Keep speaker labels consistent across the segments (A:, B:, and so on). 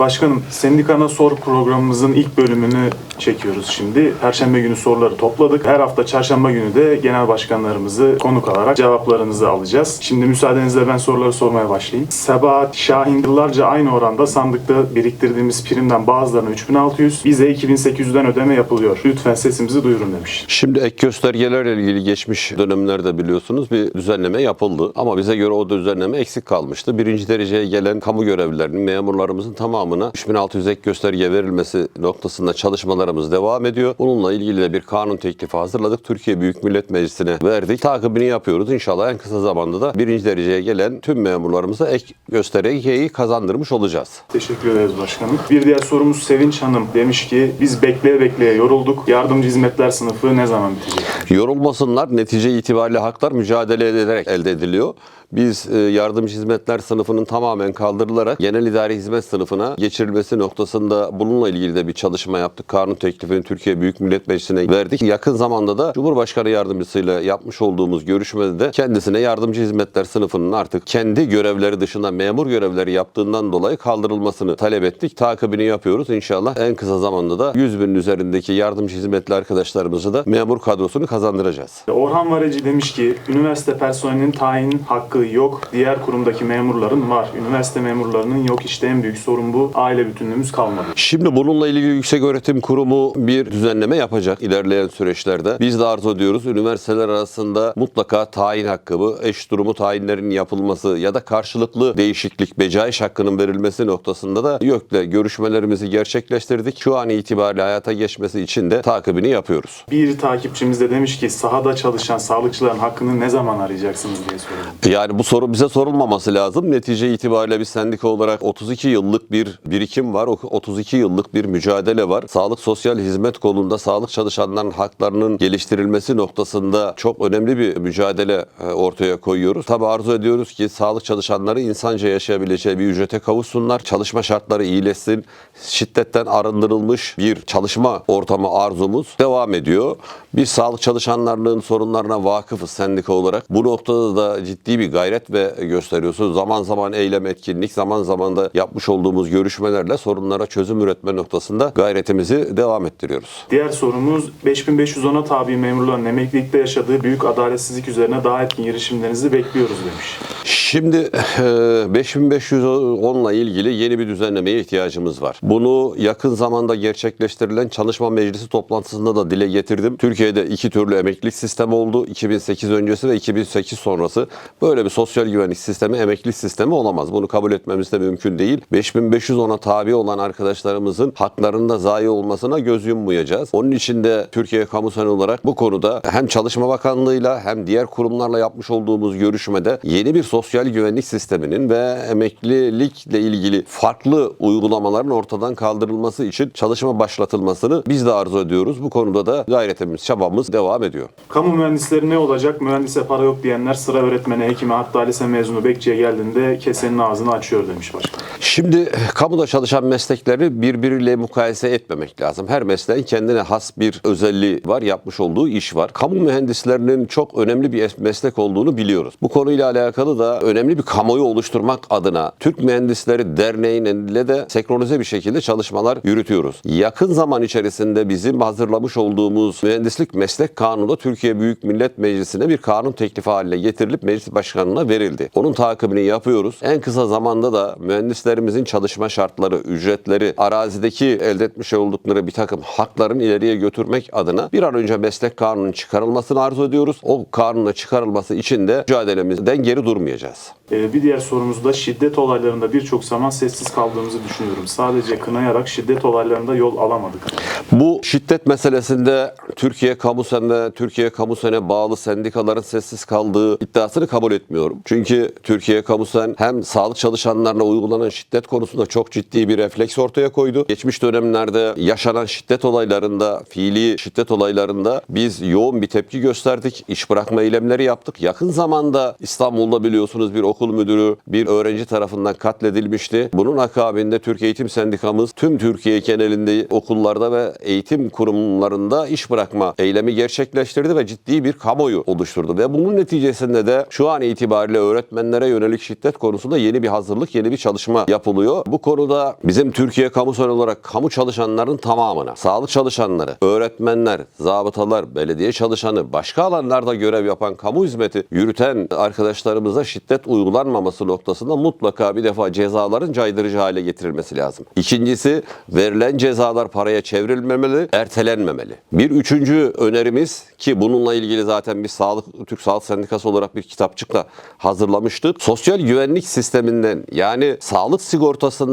A: Başkanım, Sendikana Sor programımızın ilk bölümünü çekiyoruz şimdi. Perşembe günü soruları topladık. Her hafta çarşamba günü de genel başkanlarımızı konuk alarak cevaplarınızı alacağız. Şimdi müsaadenizle ben soruları sormaya başlayayım. Sebahat Şahin yıllarca aynı oranda sandıkta biriktirdiğimiz primden bazılarına 3600, bize 2800'den ödeme yapılıyor. Lütfen sesimizi duyurun demiş.
B: Şimdi ek göstergelerle ilgili geçmiş dönemlerde biliyorsunuz bir düzenleme yapıldı. Ama bize göre o düzenleme eksik kalmıştı. Birinci dereceye gelen kamu görevlilerinin, memurlarımızın tamamına 3600 ek gösterge verilmesi noktasında çalışmalarımız devam ediyor. Bununla ilgili de bir kanun teklifi hazırladık. Türkiye Büyük Millet Meclisi'ne verdik. Takibini yapıyoruz. İnşallah en kısa zamanda da birinci dereceye gelen tüm memurlarımıza ek göstergeyi kazandırmış olacağız.
A: Teşekkür ederiz başkanım. Bir diğer sorumuz Sevinç Hanım demiş ki biz bekleye bekleye yorulduk. Yardımcı hizmetler sınıfı ne zaman bitecek?
B: Yorulmasınlar. Netice itibariyle haklar mücadele edilerek elde ediliyor. Biz e, yardımcı hizmetler sınıfının tamamen kaldırılarak genel idari hizmet sınıfına geçirilmesi noktasında bununla ilgili de bir çalışma yaptık. Kanun teklifini Türkiye Büyük Millet Meclisi'ne verdik. Yakın zamanda da Cumhurbaşkanı yardımcısıyla yapmış olduğumuz görüşmede de kendisine yardımcı hizmetler sınıfının artık kendi görevleri dışında memur görevleri yaptığından dolayı kaldırılmasını talep ettik. Takibini yapıyoruz. İnşallah en kısa zamanda da 100 binin üzerindeki yardımcı hizmetli arkadaşlarımızı da memur kadrosunu kazandıracağız.
A: Orhan Vareci demiş ki üniversite personelinin tayin hakkı yok. Diğer kurumdaki memurların var. Üniversite memurlarının yok. İşte en büyük sorun bu. Aile bütünlüğümüz kalmadı.
B: Şimdi bununla ilgili Yüksek Öğretim Kurumu bir düzenleme yapacak ilerleyen süreçlerde. Biz de arzu ediyoruz üniversiteler arasında mutlaka tayin hakkı bu eş durumu tayinlerin yapılması ya da karşılıklı değişiklik becaiş hakkının verilmesi noktasında da YÖK'le görüşmelerimizi gerçekleştirdik. Şu an itibariyle hayata geçmesi için de takibini yapıyoruz.
A: Bir takipçimiz de demiş ki sahada çalışan sağlıkçıların hakkını ne zaman arayacaksınız diye soruyor.
B: Yani bu soru bize sorulmaması lazım. Netice itibariyle bir sendika olarak 32 yıllık bir birikim var. O 32 yıllık bir mücadele var. Sağlık sosyal hizmet kolunda sağlık çalışanların haklarının geliştirilmesi noktasında çok önemli bir mücadele e, ortaya koyuyoruz. Tabi arzu ediyoruz ki sağlık çalışanları insanca yaşayabileceği bir ücrete kavuşsunlar. Çalışma şartları iyileşsin. Şiddetten arındırılmış bir çalışma ortamı arzumuz devam ediyor. Biz sağlık çalışanlarının sorunlarına vakıfız sendika olarak. Bu noktada da ciddi bir gayret ve gösteriyorsunuz. Zaman zaman eylem etkinlik, zaman zaman da yapmış olduğumuz görüşmelerle sorunlara çözüm üretme noktasında gayretimizi devam ettiriyoruz.
A: Diğer sorumuz 5510'a tabi memurların emeklilikte yaşadığı büyük adaletsizlik üzerine daha etkin girişimlerinizi bekliyoruz demiş.
B: Şimdi e, 5510 ile ilgili yeni bir düzenlemeye ihtiyacımız var. Bunu yakın zamanda gerçekleştirilen çalışma meclisi toplantısında da dile getirdim. Türkiye'de iki türlü emeklilik sistemi oldu. 2008 öncesi ve 2008 sonrası. Böyle bir sosyal güvenlik sistemi emeklilik sistemi olamaz. Bunu kabul etmemiz de mümkün değil. 5510'a tabi olan arkadaşlarımızın haklarında zayi olmasına göz yummayacağız. Onun için de Türkiye Kamu olarak bu konuda hem Çalışma Bakanlığı'yla hem diğer kurumlarla yapmış olduğumuz görüşmede yeni bir sosyal güvenlik sisteminin ve emeklilikle ilgili farklı uygulamaların ortadan kaldırılması için çalışma başlatılmasını biz de arzu ediyoruz. Bu konuda da gayretimiz, çabamız devam ediyor.
A: Kamu mühendisleri ne olacak? Mühendise para yok diyenler sıra öğretmeni, hekime hatta lise mezunu bekçiye geldiğinde kesenin ağzını açıyor demiş başkan.
B: Şimdi kamuda çalışan meslekleri birbiriyle mukayese etmemek lazım. Her mesleğin kendine has bir özelliği var, yapmış olduğu iş var. Kamu mühendislerinin çok önemli bir meslek olduğunu biliyoruz. Bu konuyla alakalı da önemli bir kamuoyu oluşturmak adına Türk Mühendisleri Derneği'yle de senkronize bir şekilde çalışmalar yürütüyoruz. Yakın zaman içerisinde bizim hazırlamış olduğumuz mühendislik meslek kanunu Türkiye Büyük Millet Meclisi'ne bir kanun teklifi haline getirilip meclis başkanına verildi. Onun takibini yapıyoruz. En kısa zamanda da mühendislerimizin çalışma şartları, ücretleri, arazideki elde etmiş oldukları bir takım hakların ileriye götürmek adına bir an önce meslek kanunun çıkarılmasını arzu ediyoruz. O kanunun çıkarılması için de mücadelemizden geri durmayacağız.
A: Ee, bir diğer sorumuz da şiddet olaylarında birçok zaman sessiz kaldığımızı düşünüyorum. Sadece kınayarak şiddet olaylarında yol alamadık.
B: Bu şiddet meselesinde Türkiye Kamusen ve Türkiye Kamusen'e bağlı sendikaların sessiz kaldığı iddiasını kabul etmiyorum. Çünkü Türkiye Kamusen hem sağlık çalışanlarına uygulanan şiddet konusunda çok ciddi bir refleks ortaya koydu. Geçmiş dönemlerde yaşanan şiddet olaylarında, fiili şiddet olaylarında biz yoğun bir tepki gösterdik. İş bırakma eylemleri yaptık. Yakın zamanda İstanbul'da biliyorsunuz bir okul müdürü bir öğrenci tarafından katledilmişti. Bunun akabinde Türk Eğitim Sendikamız tüm Türkiye genelinde okullarda ve eğitim kurumlarında iş bırakma eylemi gerçekleştirdi ve ciddi bir kamuoyu oluşturdu. Ve bunun neticesinde de şu an itibariyle öğretmenlere yönelik şiddet konusunda yeni bir hazırlık, yeni bir çalışma yapılıyor. Bu konuda bizim Türkiye kamusal olarak kamu çalışanların tamamına, sağlık çalışanları, öğretmenler, zabıtalar, belediye çalışanı, başka alanlarda görev yapan, kamu hizmeti yürüten arkadaşlarımıza şiddet uygulanmaması noktasında mutlaka bir defa cezaların caydırıcı hale getirilmesi lazım. İkincisi verilen cezalar paraya çevrilmemeli, ertelenmemeli. Bir üçüncü önerimiz ki bununla ilgili zaten bir sağlık Türk Sağlık Sendikası olarak bir kitapçıkla hazırlamıştık. Sosyal güvenlik sisteminden yani sağlık sigortasından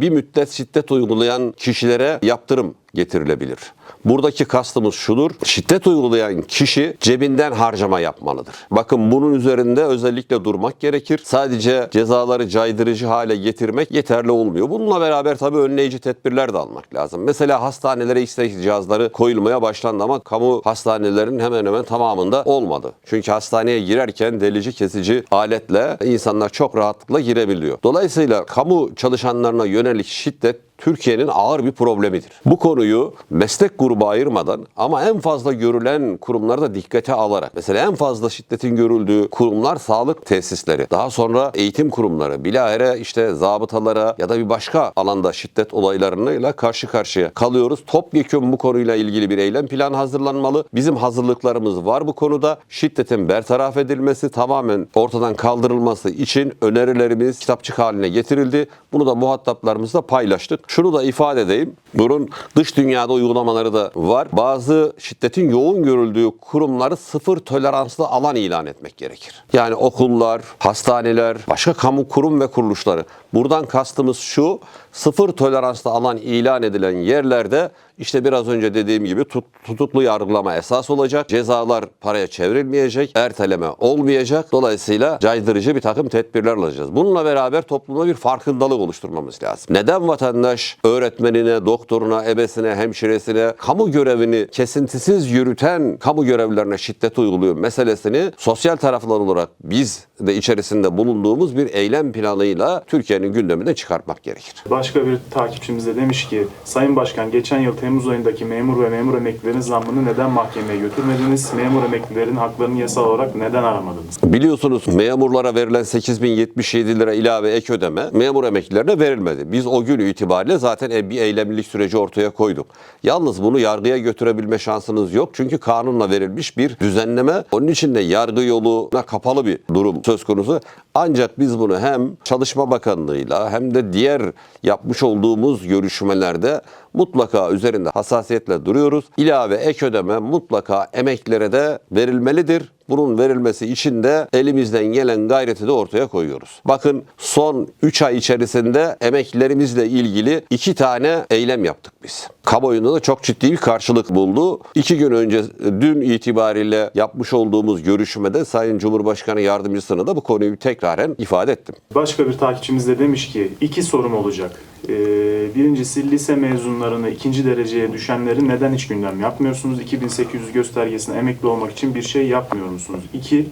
B: bir müddet şiddet uygulayan kişilere yaptırım getirilebilir. Buradaki kastımız şudur. Şiddet uygulayan kişi cebinden harcama yapmalıdır. Bakın bunun üzerinde özellikle durmak gerekir. Sadece cezaları caydırıcı hale getirmek yeterli olmuyor. Bununla beraber tabii önleyici tedbirler de almak lazım. Mesela hastanelere X-ray cihazları koyulmaya başlandı ama kamu hastanelerinin hemen hemen tamamında olmadı. Çünkü hastaneye girerken delici kesici aletle insanlar çok rahatlıkla girebiliyor. Dolayısıyla kamu çalışanlarına yönelik şiddet Türkiye'nin ağır bir problemidir. Bu konuyu meslek grubu ayırmadan ama en fazla görülen kurumlarda dikkate alarak mesela en fazla şiddetin görüldüğü kurumlar sağlık tesisleri, daha sonra eğitim kurumları, bilahare işte zabıtalara ya da bir başka alanda şiddet olaylarıyla karşı karşıya kalıyoruz. Topyekun bu konuyla ilgili bir eylem planı hazırlanmalı. Bizim hazırlıklarımız var bu konuda. Şiddetin bertaraf edilmesi, tamamen ortadan kaldırılması için önerilerimiz kitapçık haline getirildi. Bunu da muhataplarımızla paylaştık. Şunu da ifade edeyim. Bunun dış dünyada uygulamaları da var. Bazı şiddetin yoğun görüldüğü kurumları sıfır toleranslı alan ilan etmek gerekir. Yani okullar, hastaneler, başka kamu kurum ve kuruluşları. Buradan kastımız şu, sıfır toleranslı alan ilan edilen yerlerde işte biraz önce dediğim gibi tut- tutuklu yargılama esas olacak. Cezalar paraya çevrilmeyecek, erteleme olmayacak. Dolayısıyla caydırıcı bir takım tedbirler alacağız. Bununla beraber topluma bir farkındalık oluşturmamız lazım. Neden vatandaş öğretmenine, doktoruna, ebesine, hemşiresine kamu görevini kesintisiz yürüten kamu görevlilerine şiddet uyguluyor meselesini sosyal taraflar olarak biz de içerisinde bulunduğumuz bir eylem planıyla Türkiye'nin gündemine çıkartmak gerekir.
A: Başka bir takipçimiz de demiş ki Sayın Başkan geçen yıl Temmuz ayındaki memur ve memur emeklilerin zammını neden mahkemeye götürmediniz? Memur emeklilerin haklarını yasal olarak neden aramadınız?
B: Biliyorsunuz memurlara verilen 8077 lira ilave ek ödeme memur emeklilerine verilmedi. Biz o gün itibariyle zaten e- bir eylemlilik süreci ortaya koyduk. Yalnız bunu yargıya götürebilme şansınız yok. Çünkü kanunla verilmiş bir düzenleme. Onun için de yargı yoluna kapalı bir durum söz konusu. Ancak biz bunu hem Çalışma Bakanlığı'yla hem de diğer yapmış olduğumuz görüşmelerde mutlaka üzerinde hassasiyetle duruyoruz. İlave ek ödeme mutlaka emeklilere de verilmelidir. Bunun verilmesi için de elimizden gelen gayreti de ortaya koyuyoruz. Bakın son 3 ay içerisinde emeklilerimizle ilgili iki tane eylem yaptık biz. Kamuoyunda da çok ciddi bir karşılık buldu. İki gün önce dün itibariyle yapmış olduğumuz görüşmede Sayın Cumhurbaşkanı Yardımcısına da bu konuyu tekraren ifade ettim.
A: Başka bir takipçimiz de demiş ki iki sorum olacak. Ee, birincisi lise mezunlarını ikinci dereceye düşenleri neden hiç gündem yapmıyorsunuz? 2800 göstergesine emekli olmak için bir şey yapmıyor musunuz? İki,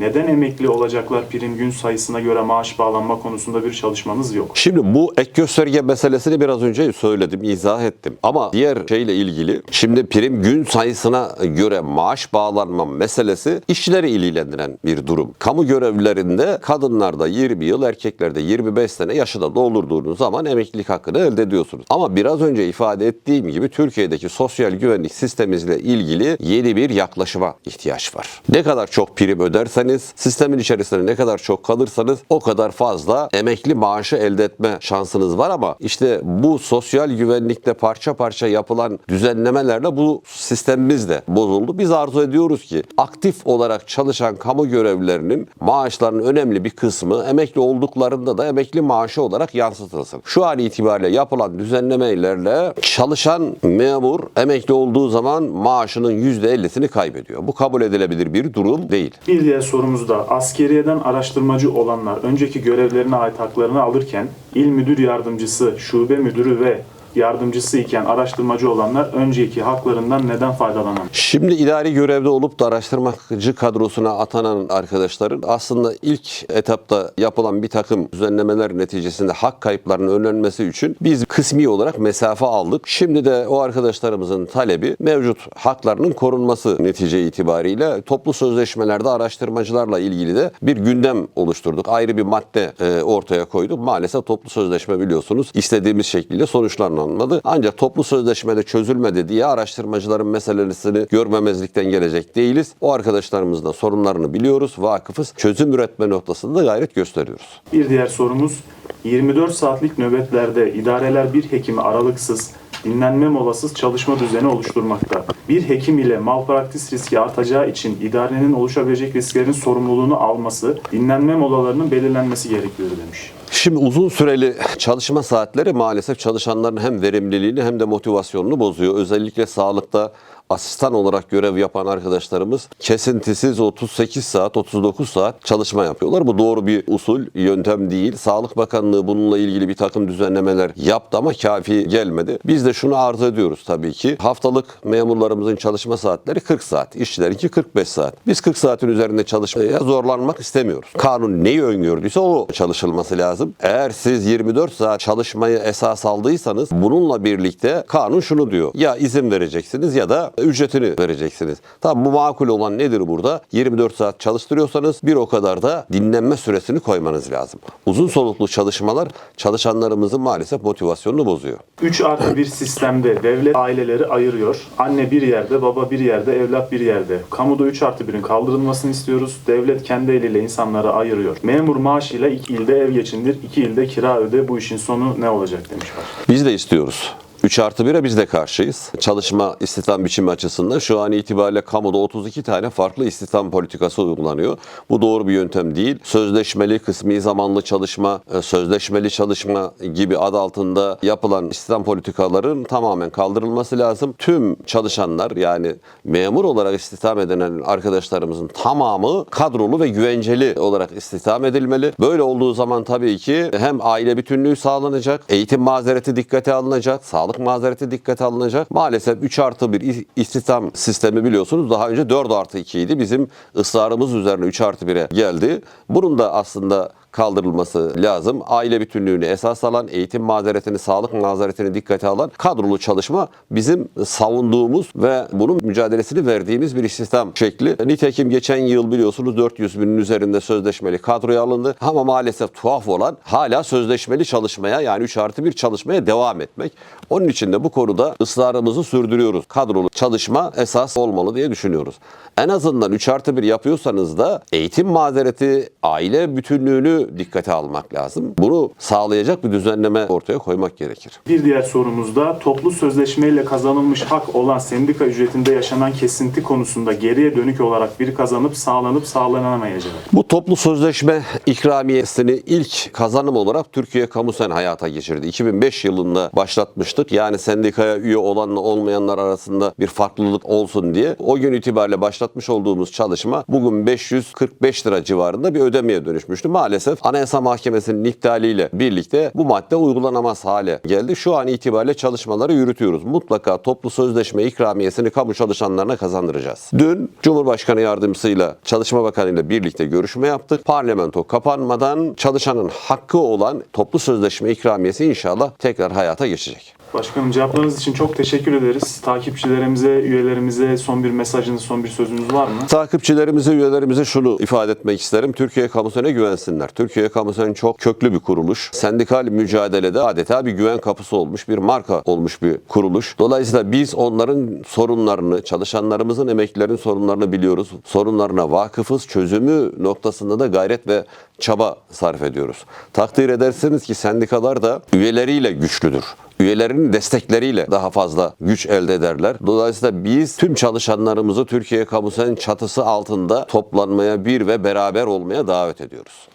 A: neden emekli olacaklar prim gün sayısına göre maaş bağlanma konusunda bir çalışmanız yok?
B: Şimdi bu ek gösterge meselesini biraz önce söyledim, izah ettim. Ama diğer şeyle ilgili şimdi prim gün sayısına göre maaş bağlanma meselesi işçileri ilgilendiren bir durum. Kamu görevlilerinde kadınlarda 20 yıl, erkeklerde 25 sene yaşı da doldurduğunuz zaman emeklilik hakkını elde ediyorsunuz. Ama biraz önce ifade ettiğim gibi Türkiye'deki sosyal güvenlik sistemimizle ilgili yeni bir yaklaşıma ihtiyaç var. Ne kadar çok prim öderseniz, sistemin içerisinde ne kadar çok kalırsanız o kadar fazla emekli maaşı elde etme şansınız var ama işte bu sosyal güvenlikte parça parça yapılan düzenlemelerle bu sistemimiz de bozuldu. Biz arzu ediyoruz ki aktif olarak çalışan kamu görevlilerinin maaşlarının önemli bir kısmı emekli olduklarında da emekli maaşı olarak yansıtılsın. Şu an itibariyle yapılan düzenlemelerle çalışan memur emekli olduğu zaman maaşının %50'sini kaybediyor. Bu kabul edilebilir bir durum değil.
A: Bir diğer sorumuz da askeriyeden araştırmacı olanlar önceki görevlerine ait haklarını alırken il müdür yardımcısı, şube müdürü ve yardımcısı iken araştırmacı olanlar önceki haklarından neden faydalanamıyor?
B: Şimdi idari görevde olup da araştırmacı kadrosuna atanan arkadaşların aslında ilk etapta yapılan bir takım düzenlemeler neticesinde hak kayıplarının önlenmesi için biz kısmi olarak mesafe aldık. Şimdi de o arkadaşlarımızın talebi mevcut haklarının korunması netice itibariyle toplu sözleşmelerde araştırmacılarla ilgili de bir gündem oluşturduk. Ayrı bir madde e, ortaya koyduk. Maalesef toplu sözleşme biliyorsunuz istediğimiz şekilde sonuçlanmadı. Ancak toplu sözleşmede çözülmedi diye araştırmacıların meselesini görmemezlikten gelecek değiliz. O arkadaşlarımızın da sorunlarını biliyoruz, vakıfız. Çözüm üretme noktasında da gayret gösteriyoruz.
A: Bir diğer sorumuz 24 saatlik nöbetlerde idareler bir hekimi aralıksız dinlenme molasız çalışma düzeni oluşturmakta. Bir hekim ile malpraktis riski artacağı için idarenin oluşabilecek risklerin sorumluluğunu alması, dinlenme molalarının belirlenmesi gerekiyor demiş.
B: Şimdi uzun süreli çalışma saatleri maalesef çalışanların hem verimliliğini hem de motivasyonunu bozuyor. Özellikle sağlıkta asistan olarak görev yapan arkadaşlarımız kesintisiz 38 saat, 39 saat çalışma yapıyorlar. Bu doğru bir usul, yöntem değil. Sağlık Bakanlığı bununla ilgili bir takım düzenlemeler yaptı ama kafi gelmedi. Biz de şunu arz ediyoruz tabii ki. Haftalık memurlarımızın çalışma saatleri 40 saat, işçilerinki 45 saat. Biz 40 saatin üzerinde çalışmaya zorlanmak istemiyoruz. Kanun neyi öngördüyse o çalışılması lazım. Eğer siz 24 saat çalışmayı esas aldıysanız bununla birlikte kanun şunu diyor. Ya izin vereceksiniz ya da ücretini vereceksiniz. Tamam bu makul olan nedir burada? 24 saat çalıştırıyorsanız bir o kadar da dinlenme süresini koymanız lazım. Uzun soluklu çalışmalar çalışanlarımızın maalesef motivasyonunu bozuyor.
A: 3 artı bir sistemde devlet aileleri ayırıyor. Anne bir yerde, baba bir yerde, evlat bir yerde. Kamuda 3 artı 1'in kaldırılmasını istiyoruz. Devlet kendi eliyle insanları ayırıyor. Memur maaşıyla iki ilde ev geçindir, iki ilde kira öde. Bu işin sonu ne olacak demiş başkan.
B: Biz de istiyoruz. 3 artı 1'e biz de karşıyız. Çalışma istihdam biçimi açısından şu an itibariyle kamuda 32 tane farklı istihdam politikası uygulanıyor. Bu doğru bir yöntem değil. Sözleşmeli, kısmi zamanlı çalışma, e, sözleşmeli çalışma gibi ad altında yapılan istihdam politikaların tamamen kaldırılması lazım. Tüm çalışanlar yani memur olarak istihdam edilen arkadaşlarımızın tamamı kadrolu ve güvenceli olarak istihdam edilmeli. Böyle olduğu zaman tabii ki hem aile bütünlüğü sağlanacak, eğitim mazereti dikkate alınacak, sağlık mazereti dikkate alınacak. Maalesef 3 artı 1 istihdam sistemi biliyorsunuz daha önce 4 artı 2 idi. Bizim ısrarımız üzerine 3 artı 1'e geldi. Bunun da aslında kaldırılması lazım. Aile bütünlüğünü esas alan, eğitim mazeretini, sağlık mazeretini dikkate alan kadrolu çalışma bizim savunduğumuz ve bunun mücadelesini verdiğimiz bir istihdam şekli. Nitekim geçen yıl biliyorsunuz 400 binin üzerinde sözleşmeli kadroya alındı. Ama maalesef tuhaf olan hala sözleşmeli çalışmaya yani 3 artı 1 çalışmaya devam etmek. Onun için de bu konuda ısrarımızı sürdürüyoruz. Kadrolu çalışma esas olmalı diye düşünüyoruz. En azından 3 artı 1 yapıyorsanız da eğitim mazereti, aile bütünlüğünü dikkate almak lazım. Bunu sağlayacak bir düzenleme ortaya koymak gerekir.
A: Bir diğer sorumuzda toplu sözleşmeyle kazanılmış hak olan sendika ücretinde yaşanan kesinti konusunda geriye dönük olarak bir kazanıp sağlanıp sağlanamayacak.
B: Bu toplu sözleşme ikramiyesini ilk kazanım olarak Türkiye Kamusen hayata geçirdi. 2005 yılında başlatmıştık. Yani sendikaya üye olanla olmayanlar arasında bir farklılık olsun diye. O gün itibariyle başlatmış olduğumuz çalışma bugün 545 lira civarında bir ödemeye dönüşmüştü. Maalesef Anayasa Mahkemesi'nin iptaliyle birlikte bu madde uygulanamaz hale geldi. Şu an itibariyle çalışmaları yürütüyoruz. Mutlaka toplu sözleşme ikramiyesini kamu çalışanlarına kazandıracağız. Dün Cumhurbaşkanı Yardımcısıyla Çalışma Bakanı ile birlikte görüşme yaptık. Parlamento kapanmadan çalışanın hakkı olan toplu sözleşme ikramiyesi inşallah tekrar hayata geçecek.
A: Başkanım cevaplarınız için çok teşekkür ederiz. Takipçilerimize, üyelerimize son bir mesajınız, son bir sözünüz var mı?
B: Takipçilerimize, üyelerimize şunu ifade etmek isterim. Türkiye Kamusen'e güvensinler. Türkiye Kamusen çok köklü bir kuruluş. Sendikal mücadelede adeta bir güven kapısı olmuş, bir marka olmuş bir kuruluş. Dolayısıyla biz onların sorunlarını, çalışanlarımızın, emeklilerin sorunlarını biliyoruz. Sorunlarına vakıfız. Çözümü noktasında da gayret ve çaba sarf ediyoruz. Takdir edersiniz ki sendikalar da üyeleriyle güçlüdür üyelerinin destekleriyle daha fazla güç elde ederler. Dolayısıyla biz tüm çalışanlarımızı Türkiye Kamusen çatısı altında toplanmaya bir ve beraber olmaya davet ediyoruz.